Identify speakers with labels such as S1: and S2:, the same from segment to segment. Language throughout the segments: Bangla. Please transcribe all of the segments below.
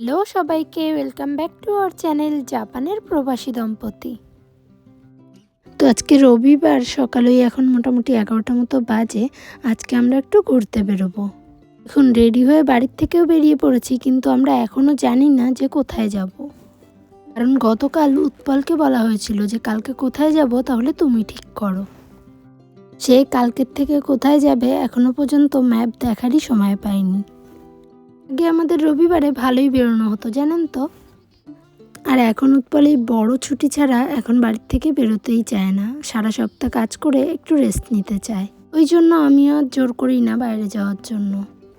S1: হ্যালো সবাইকে welcome back to our channel জাপানের প্রবাসী দম্পতি। তো আজকে রবিবার, সকালেই এখন মোটামুটি এগারোটা মতো বাজে, আজকে আমরা একটু ঘুরতে বেরোবো। এখন রেডি হয়ে বাড়ির থেকেও বেরিয়ে পড়েছি, কিন্তু আমরা এখনও জানি না যে কোথায় যাব। কারণ গতকাল উৎপলকে বলা হয়েছিল যে কালকে কোথায় যাব, তাহলে তুমি ঠিক করো। সে কালকের থেকে কোথায় যাবে এখনও পর্যন্ত ম্যাপ দেখারই সময় পায়নি। আগে আমাদের রবিবারে ভালোই বেরোনো হতো, জানেন তো? আর এখন উৎপল বড় ছুটি ছাড়া এখন বাড়ির থেকে বেরোতেই চায় না। সারা সপ্তাহ কাজ করে একটু রেস্ট নিতে চায়। ওই জন্য আমিও জোর করি না বাইরে যাওয়ার জন্য।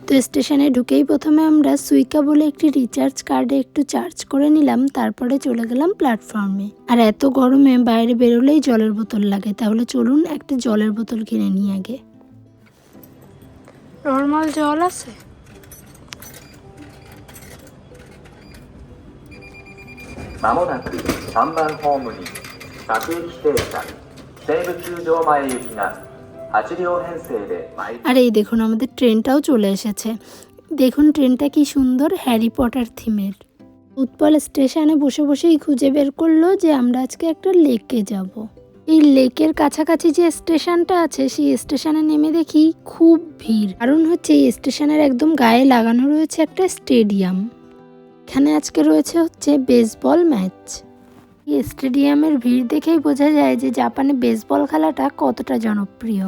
S1: তো স্টেশনে ঢুকেই প্রথমে আমরা সুইকা বলে একটি রিচার্জ কার্ডে একটু চার্জ করে নিলাম, তারপরে চলে গেলাম প্ল্যাটফর্মে আর এত গরমে বাইরে বেরোলেই জলের বোতল লাগে, তাহলে চলুন একটা জলের বোতল কিনে নিই আগে। নর্মাল জল আছে?
S2: まもなく3番ホームに各駅停車西武球場前行きが8両編成で参り
S1: আর এই দেখুন আমাদের ট্রেনটাও চলে এসেছে দেখুন ট্রেনটা কি সুন্দর হ্যারি পটার থিমের উৎপল স্টেশনে বসে বসেই খুঁজে বের করলো যে আমরা আজকে একটা লেকে যাব। এই লেকের কাছাকাছি যে স্টেশনটা আছে সেই স্টেশনে নেমে দেখি খুব ভিড় কারণ হচ্ছে এই স্টেশনের একদম গায়ে লাগানো রয়েছে একটা স্টেডিয়াম এখানে আজকে রয়েছে হচ্ছে বেসবল ম্যাচ স্টেডিয়ামের ভিড় দেখেই বোঝা যায় যে জাপানে বেসবল খেলাটা কতটা জনপ্রিয়।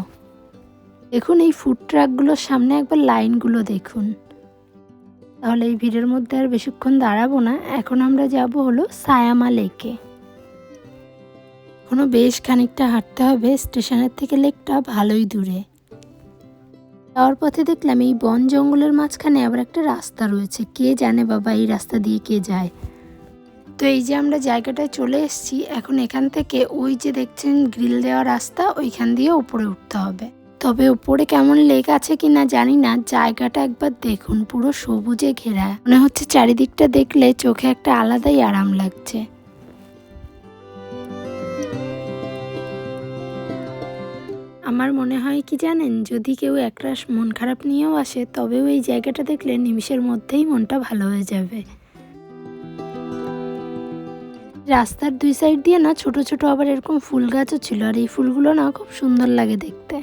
S1: দেখুন এই ফুড ট্রাকগুলোর সামনে একবার লাইনগুলো দেখুন। তাহলে এই ভিড়ের মধ্যে আর বেশিক্ষণ দাঁড়াবো না। এখন আমরা যাব হলো সায়ামা লেকে এখনও বেশ খানিকটা হাঁটতে হবে। স্টেশনের থেকে লেকটা ভালোই দূরে। যাওয়ার পথে দেখলাম এই বন জঙ্গলের মাঝখানে আবার একটা রাস্তা রয়েছে। কে জানে বাবা এই রাস্তা দিয়ে কে যায়? তো এই যে আমরা জায়গাটায় চলে এসেছি, এখন এখান থেকে ওই যে দেখছেন গ্রিল দেওয়া রাস্তা, ওইখান দিয়ে উপরে উঠতে হবে। তবে উপরে কেমন লেক আছে কি না জানি না, জায়গাটা একবার দেখুন, পুরো সবুজে ঘেরা। মনে হচ্ছে চারিদিকটা দেখলে চোখে একটা আলাদাই আরাম লাগছে। আমার মনে হয় কি জানেন? যদি কেউ একরাশ মন খারাপ নিয়েও আসে, তবেও এই জায়গাটা দেখলে নিমিষের মধ্যেই মনটা ভালো হয়ে যাবে। রাস্তার দুই সাইড দিয়ে না ছোট ছোট আবার এরকম ফুল গাছও ছিল, আর এই ফুলগুলো না খুব সুন্দর লাগে দেখতে।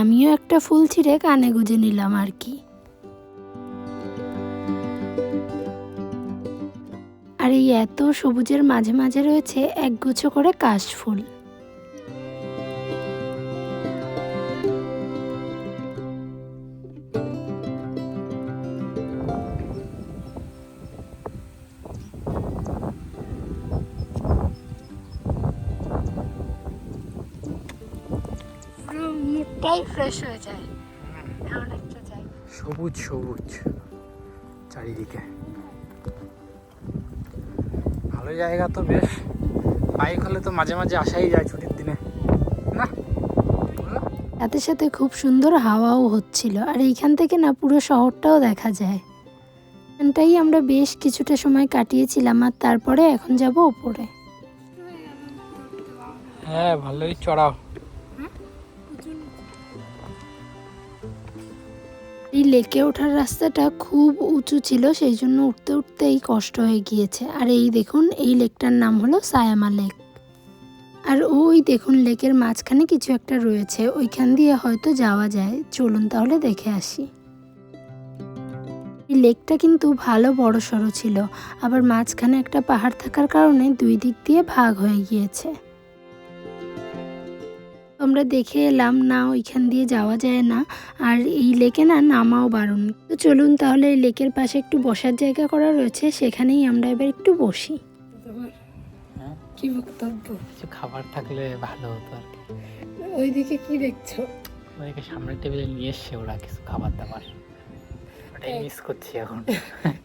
S1: আমিও একটা ফুল ছিঁড়ে কানে গুজে নিলাম আর কি। আর এই এত সবুজের মাঝে মাঝে রয়েছে একগুচ্ছ করে কাশফুল মুডটাই ফ্রেশ হয়ে যায়। এমন একটা জায়গা।
S3: সবুজ সবুজ চারিদিকে। ভালো জায়গা তো বেশ। বাইক হলে তো মাঝে মাঝে আসাই যায় ছুটির দিনে। না?
S1: সাথে সাথে খুব সুন্দর হাওয়াও হচ্ছিল। আর এইখান থেকে না পুরো শহরটাও দেখা যায়। এখানটাই আমরা বেশ কিছুটা সময় কাটিয়েছিলাম আর তারপরে এখন যাব ওপরে।
S3: হ্যাঁ ভালোই চড়াও।
S1: এই লেকে ওঠার রাস্তাটা খুব উঁচু ছিল, সেই জন্য উঠতে উঠতেই কষ্ট হয়ে গিয়েছে। আর এই দেখুন, এই লেকটার নাম হলো সায়ামা লেক। আর ওই দেখুন, লেকের মাঝখানে কিছু একটা রয়েছে, ওইখান দিয়ে হয়তো যাওয়া যায়। চলুন তাহলে দেখে আসি। এই লেকটা কিন্তু ভালো বড় সড়ো ছিল, আবার মাঝখানে একটা পাহাড় থাকার কারণে দুই দিক দিয়ে ভাগ হয়ে গিয়েছে। আমরা দেখে এলাম না ওইখান দিয়ে যাওয়া যায় না। আর এই লেকে না নামাও বারণ। তো চলুন তাহলে এই লেকের পাশে একটু বসার জায়গা করা রয়েছে সেখানেই আমরা এবার একটু বসি।
S3: হ্যাঁ?
S1: কি বক্তব্য?
S3: কিছু খাবার থাকলে ভালো হতো আর কি।
S1: ওইদিকে কি দেখছ?
S3: ওদেরকে সামনের টেবিলে নিয়ে এসছে ওরা কিছু খাবার দাবার। ওটাই মিস করছি এখন।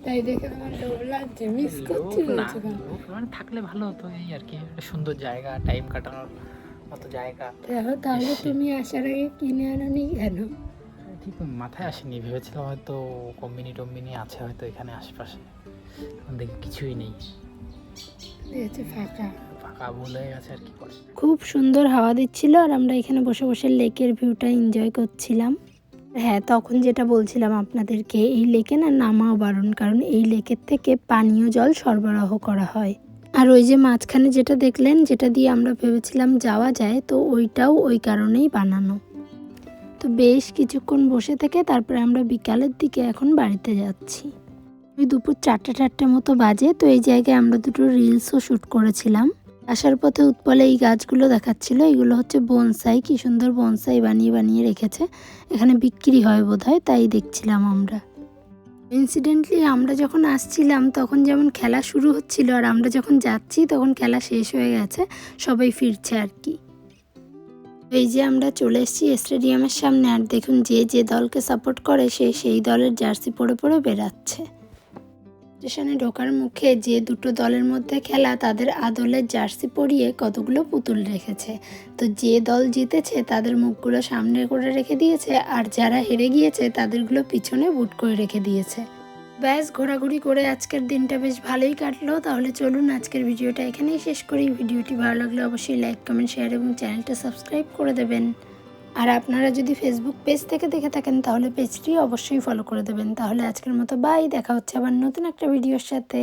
S1: তাই দেখে তোমার লোভ লাগছে মিস
S3: না, মানে থাকলে ভালো হতো এই আর কি। একটা সুন্দর জায়গা টাইম কাটানোর। মতো জায়গা।
S1: তাহলে তুমি আসার আগে কিনে আনোনি কেন?
S3: ঠিক মাথায় আসেনি ভেবেছিলাম হয়তো কম্বিনি টম্বিনি আছে হয়তো এখানে আশেপাশে। দেখি কিছুই নেই।
S1: ফাঁকা।
S3: ফাঁকা বলে গেছে আর কি
S1: খুব সুন্দর হাওয়া দিচ্ছিল আর আমরা এখানে বসে বসে লেকের ভিউটা এনজয় করছিলাম। হ্যাঁ তখন যেটা বলছিলাম আপনাদেরকে এই লেকে না নামাও বারণ কারণ এই লেকের থেকে পানীয় জল সরবরাহ করা হয়। আর ওই যে মাঝখানে যেটা দেখলেন, যেটা দিয়ে আমরা ভেবেছিলাম যাওয়া যায়, তো ওইটাও ওই কারণেই বানানো। তো বেশ কিছুক্ষণ বসে থেকে তারপরে আমরা বিকালের দিকে এখন বাড়িতে যাচ্ছি। ওই দুপুর চারটে চারটে মতো বাজে, তো এই জায়গায় আমরা দুটো রিলসও শ্যুট করেছিলাম। আসার পথে উৎপলে এই গাছগুলো দেখাচ্ছিল, এগুলো হচ্ছে বনসাই, কি সুন্দর বনসাই বানিয়ে বানিয়ে রেখেছে। এখানে বিক্রি হয় বোধহয়, তাই দেখছিলাম আমরা। ইনসিডেন্টলি আমরা যখন আসছিলাম, তখন যেমন খেলা শুরু হচ্ছিল আর আমরা যখন যাচ্ছি, তখন খেলা শেষ হয়ে গেছে, সবাই ফিরছে আর কি। এই যে আমরা চলে এসেছি স্টেডিয়ামের সামনে, আর দেখুন যে যে দলকে সাপোর্ট করে, সে সেই দলের জার্সি পরে পরে বেরাচ্ছে স্টেশনে ঢোকার মুখে যে দুটো দলের মধ্যে খেলা, তাদের আদলের জার্সি পরিয়ে কতগুলো পুতুল রেখেছে। তো যে দল জিতেছে, তাদের মুখগুলো সামনে করে রেখে দিয়েছে, আর যারা হেরে গিয়েছে, তাদেরগুলো পিছনে বুট করে রেখে দিয়েছে। ব্যাস, ঘোরাঘুরি করে আজকের দিনটা বেশ ভালোই কাটলো। তাহলে চলুন আজকের ভিডিওটা এখানেই শেষ করি। ভিডিওটি ভালো লাগলে অবশ্যই লাইক কমেন্ট শেয়ার এবং চ্যানেলটা সাবস্ক্রাইব করে দেবেন। আর আপনারা যদি ফেসবুক পেজ থেকে দেখে থাকেন, তাহলে পেজটি অবশ্যই ফলো করে দেবেন। তাহলে আজকের মতো বাই দেখা হচ্ছে আবার নতুন একটা ভিডিওর সাথে।